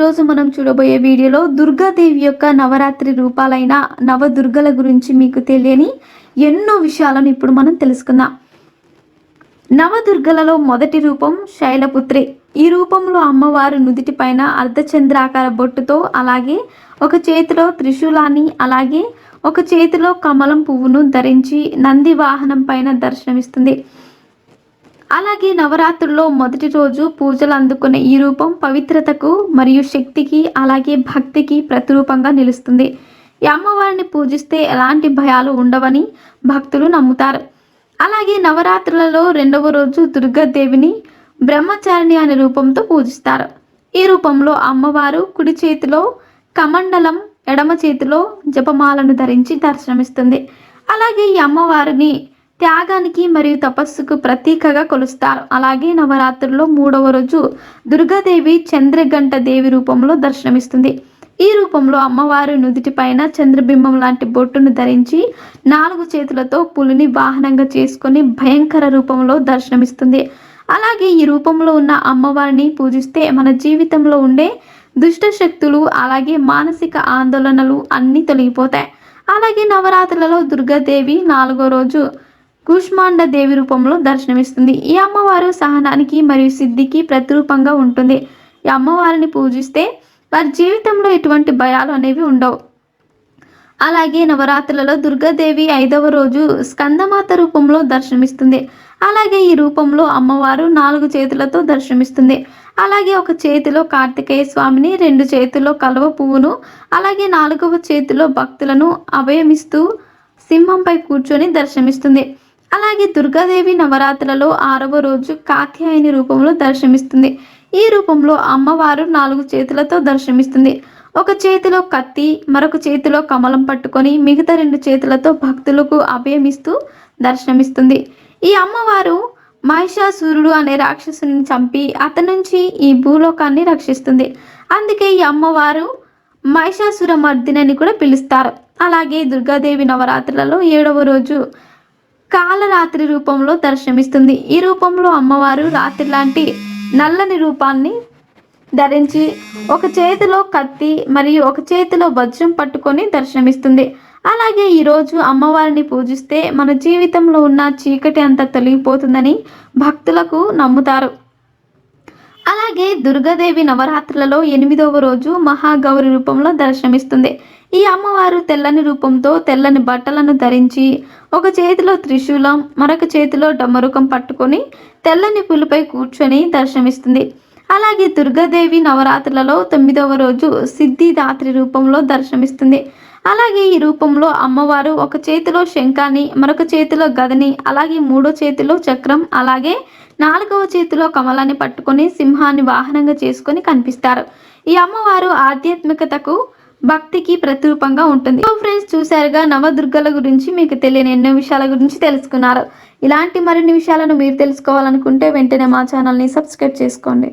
ఈరోజు మనం చూడబోయే వీడియోలో దుర్గాదేవి యొక్క నవరాత్రి రూపాలైన నవదుర్గల గురించి మీకు తెలియని ఎన్నో విషయాలను ఇప్పుడు మనం తెలుసుకుందాం. నవదుర్గలలో మొదటి రూపం శైలపుత్రి. ఈ రూపంలో అమ్మవారు నుదిటి పైన అర్ధచంద్రాకార బొట్టుతో అలాగే ఒక చేతిలో త్రిశూలాన్ని అలాగే ఒక చేతిలో కమలం పువ్వును ధరించి నంది వాహనం పైన దర్శనమిస్తుంది. అలాగే నవరాత్రుల్లో మొదటి రోజు పూజలు అందుకునే ఈ రూపం పవిత్రతకు మరియు శక్తికి అలాగే భక్తికి ప్రతిరూపంగా నిలుస్తుంది. ఈ అమ్మవారిని పూజిస్తే ఎలాంటి భయాలు ఉండవని భక్తులు నమ్ముతారు. అలాగే నవరాత్రులలో రెండవ రోజు దుర్గాదేవిని బ్రహ్మచారిణి అనే రూపంతో పూజిస్తారు. ఈ రూపంలో అమ్మవారు కుడి చేతిలో కమండలం ఎడమ చేతిలో జపమాలను ధరించి దర్శనమిస్తుంది. అలాగే ఈ అమ్మవారిని త్యాగానికి మరియు తపస్సుకు ప్రతీకగా కొలుస్తారు. అలాగే నవరాత్రుల్లో మూడవ రోజు దుర్గాదేవి చంద్రగంట దేవి రూపంలో దర్శనమిస్తుంది. ఈ రూపంలో అమ్మవారు నుదుటిపైన చంద్రబింబం లాంటి బొట్టును ధరించి నాలుగు చేతులతో పులిని వాహనంగా చేసుకొని భయంకర రూపంలో దర్శనమిస్తుంది. అలాగే ఈ రూపంలో ఉన్న అమ్మవారిని పూజిస్తే మన జీవితంలో ఉండే దుష్ట శక్తులు అలాగే మానసిక ఆందోళనలు అన్నీ తొలగిపోతాయి. అలాగే నవరాత్రులలో దుర్గాదేవి నాలుగో రోజు కూష్మాండ దేవి రూపంలో దర్శనమిస్తుంది. ఈ అమ్మవారు సహనానికి మరియు సిద్ధికి ప్రతిరూపంగా ఉంటుంది. ఈ అమ్మవారిని పూజిస్తే వారి జీవితంలో ఎటువంటి భయాలు అనేవి ఉండవు. అలాగే నవరాత్రులలో దుర్గాదేవి ఐదవ రోజు స్కందమాత రూపంలో దర్శనమిస్తుంది. అలాగే ఈ రూపంలో అమ్మవారు నాలుగు చేతులతో దర్శనమిస్తుంది. అలాగే ఒక చేతిలో కార్తికేయ స్వామిని రెండు చేతుల్లో కలువ పువ్వును అలాగే నాలుగవ చేతిలో భక్తులను అభయమిస్తూ సింహంపై కూర్చొని దర్శనమిస్తుంది. అలాగే దుర్గాదేవి నవరాత్రులలో ఆరవ రోజు కాత్యాయని రూపంలో దర్శనమిస్తుంది. ఈ రూపంలో అమ్మవారు నాలుగు చేతులతో దర్శనమిస్తుంది. ఒక చేతిలో కత్తి మరొక చేతిలో కమలం పట్టుకొని మిగతా రెండు చేతులతో భక్తులకు అభయమిస్తూ దర్శనమిస్తుంది. ఈ అమ్మవారు మహిషాసురుడు అనే రాక్షసుని చంపి అతని నుంచి ఈ భూలోకాన్ని రక్షిస్తుంది. అందుకే ఈ అమ్మవారు మహిషాసుర మర్దినని కూడా పిలుస్తారు. అలాగే దుర్గాదేవి నవరాత్రులలో ఏడవ రోజు కాలరాత్రి రూపంలో దర్శనమిస్తుంది. ఈ రూపంలో అమ్మవారు రాత్రి లాంటి నల్లని రూపాన్ని ధరించి ఒక చేతిలో కత్తి మరియు ఒక చేతిలో వజ్రం పట్టుకొని దర్శనమిస్తుంది. అలాగే ఈరోజు అమ్మవారిని పూజిస్తే మన జీవితంలో ఉన్న చీకటి అంతా తొలగిపోతుందని భక్తులకు నమ్ముతారు. అలాగే దుర్గాదేవి నవరాత్రులలో ఎనిమిదవ రోజు మహాగౌరి రూపంలో దర్శనమిస్తుంది. ఈ అమ్మవారు తెల్లని రూపంతో తెల్లని బట్టలను ధరించి ఒక చేతిలో త్రిశూలం మరొక చేతిలో డమరుకం పట్టుకొని తెల్లని పులిపై కూర్చొని దర్శనమిస్తుంది. అలాగే దుర్గాదేవి నవరాత్రులలో తొమ్మిదవ రోజు సిద్ధిదాత్రి రూపంలో దర్శనమిస్తుంది. అలాగే ఈ రూపంలో అమ్మవారు ఒక చేతిలో శంఖాన్ని మరొక చేతిలో గదని అలాగే మూడో చేతిలో చక్రం అలాగే నాలుగవ చేతిలో కమలాన్ని పట్టుకొని సింహాన్ని వాహనంగా చేసుకొని కనిపిస్తారు. ఈ అమ్మవారు ఆధ్యాత్మికతకు భక్తికి ప్రతిరూపంగా ఉంటుంది. సో ఫ్రెండ్స్ చూసారుగా నవదుర్గల గురించి మీకు తెలియని ఎన్నో విషయాల గురించి తెలుసుకున్నారు. ఇలాంటి మరిన్ని విషయాలను మీరు తెలుసుకోవాలనుకుంటే వెంటనే మా ఛానల్ని సబ్స్క్రైబ్ చేసుకోండి.